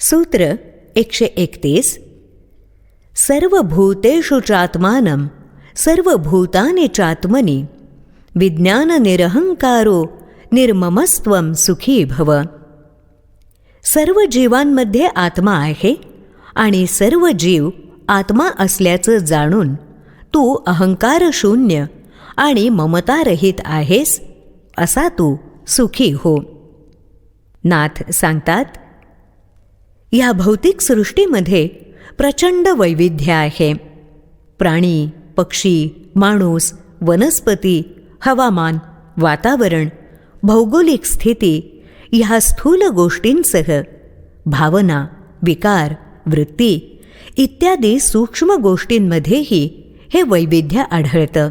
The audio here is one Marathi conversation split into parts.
सूत्र एकशे एकतीस सर्वभूतेषु चात्मानं सर्वभूतानि चात्मनी विज्ञाननिरहंकारो निर्ममस्त्वं सुखी भव. सर्व जीवांमध्ये आत्मा आहे आणि सर्व जीव आत्मा असल्याचं जाणून तू अहंकार शून्य आणि ममतारहित आहेस असा तू सुखी हो. नाथ सांगतात या भौतिक सृष्टीमध्ये प्रचंड वैविध्य आहे. प्राणी पक्षी माणूस वनस्पती हवामान वातावरण भौगोलिक स्थिती ह्या स्थूल गोष्टींसह भावना विकार वृत्ती इत्यादी सूक्ष्म गोष्टींमध्येही हे वैविध्य आढळतं.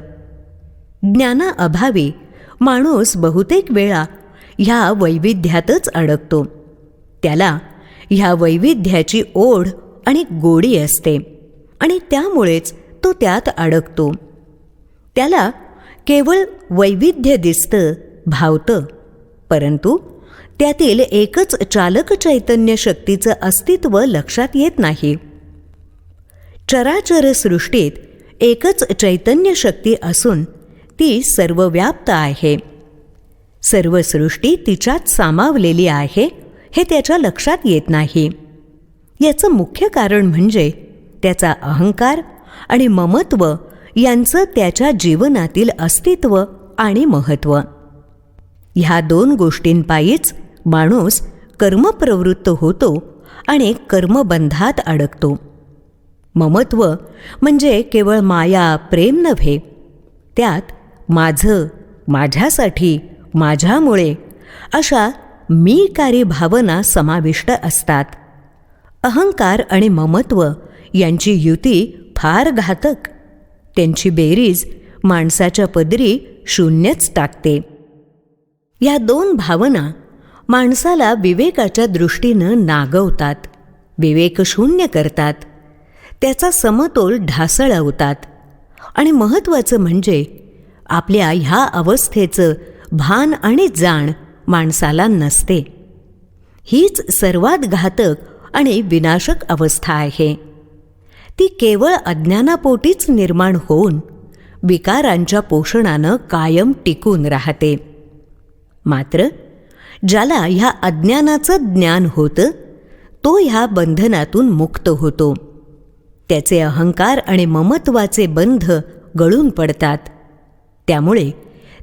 ज्ञानाअभावी माणूस बहुतेक वेळा ह्या वैविध्यातच अडकतो. त्याला ह्या वैविध्याची ओढ आणि गोडी असते. आणि त्यामुळेच तो त्यात अडकतो. त्याला केवळ वैविध्य दिसतं भावतं. परंतु त्यातील एकच चालक चैतन्य शक्तीचं अस्तित्व लक्षात येत नाही. चराचर सृष्टीत एकच चैतन्य शक्ती असून ती सर्वव्याप्त आहे. सर्व सृष्टी तिच्यात सामावलेली आहे हे त्याच्या लक्षात येत नाही. याचं मुख्य कारण म्हणजे त्याचा अहंकार आणि ममत्व यांचं त्याच्या जीवनातील अस्तित्व आणि महत्त्व ह्या दोन गोष्टींपायीच माणूस कर्मप्रवृत्त होतो आणि कर्मबंधात अडकतो. ममत्व म्हणजे केवळ माया प्रेम नव्हे. त्यात माझं माझ्यासाठी माझ्यामुळे अशा मीकारी भावना समाविष्ट असतात. अहंकार आणि ममत्व यांची युती फार घातक. त्यांची बेरीज माणसाच्या पदरी शून्यच टाकते. या दोन भावना माणसाला विवेकाच्या दृष्टीनं नागवतात विवेकशून्य करतात त्याचा समतोल ढासळवतात. आणि महत्त्वाचं म्हणजे आपल्या ह्या अवस्थेचं भान आणि जाण माणसाला नसते. हीच सर्वात घातक आणि विनाशक अवस्था आहे. ती केवळ अज्ञानापोटीच निर्माण होऊन विकारांच्या पोषणानं कायम टिकून राहते. मात्र ज्याला ह्या अज्ञानाचं ज्ञान होतं तो ह्या बंधनातून मुक्त होतो. त्याचे अहंकार आणि ममत्वाचे बंध गळून पडतात. त्यामुळे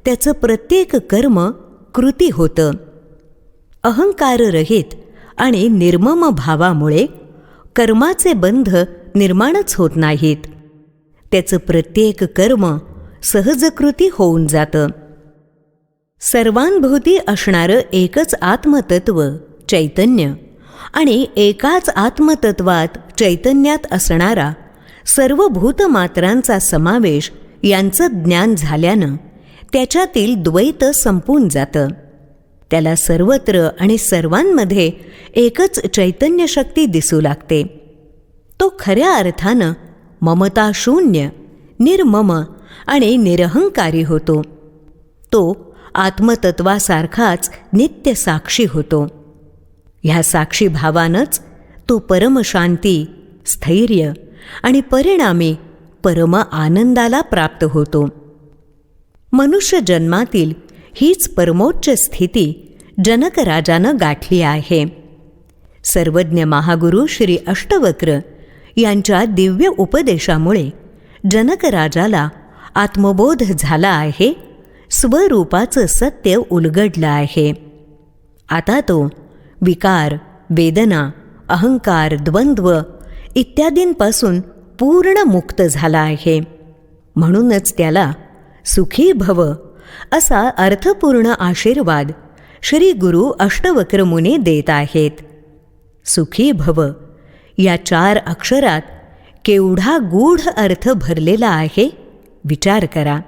त्याचं प्रत्येक कर्म कृती होतं. अहंकाररहित आणि निर्मम भावामुळे कर्माचे बंध निर्माणच होत नाहीत. त्याचं प्रत्येक कर्म सहजकृती होऊन जातं. सर्वांभोवती असणारं एकच आत्मतत्व चैतन्य आणि एकाच आत्मतत्वात चैतन्यात असणारा सर्व भूतमात्रांचा समावेश यांचं ज्ञान झाल्यानं त्याच्यातील द्वैत संपून जातं. त्याला सर्वत्र आणि सर्वांमध्ये एकच चैतन्य शक्ती दिसू लागते. तो खऱ्या अर्थानं ममता शून्य निर्मम आणि निरहंकारी होतो. तो आत्मतत्वासारखाच नित्य साक्षी होतो. ह्या साक्षी भावानंच तो परमशांती स्थैर्य आणि परिणामी परम आनंदाला प्राप्त होतो. मनुष्य जन्मातील हीच परमोच्च स्थिती जनकराजानं गाठली आहे. सर्वज्ञ महागुरू श्री अष्टवक्र यांच्या दिव्य उपदेशामुळे जनकराजाला आत्मबोध झाला आहे स्वरूपाचं सत्य उलगडलं आहे. आता तो विकार वेदना अहंकार द्वंद्व इत्यादींपासून पूर्ण मुक्त झाला आहे. म्हणूनच त्याला सुखी भव असा अर्थपूर्ण आशीर्वाद श्री गुरु अष्टवक्रमुने देत आहेत. सुखी भव या चार अक्षरात केवढा गूढ अर्थ भरलेला आहे विचार करा.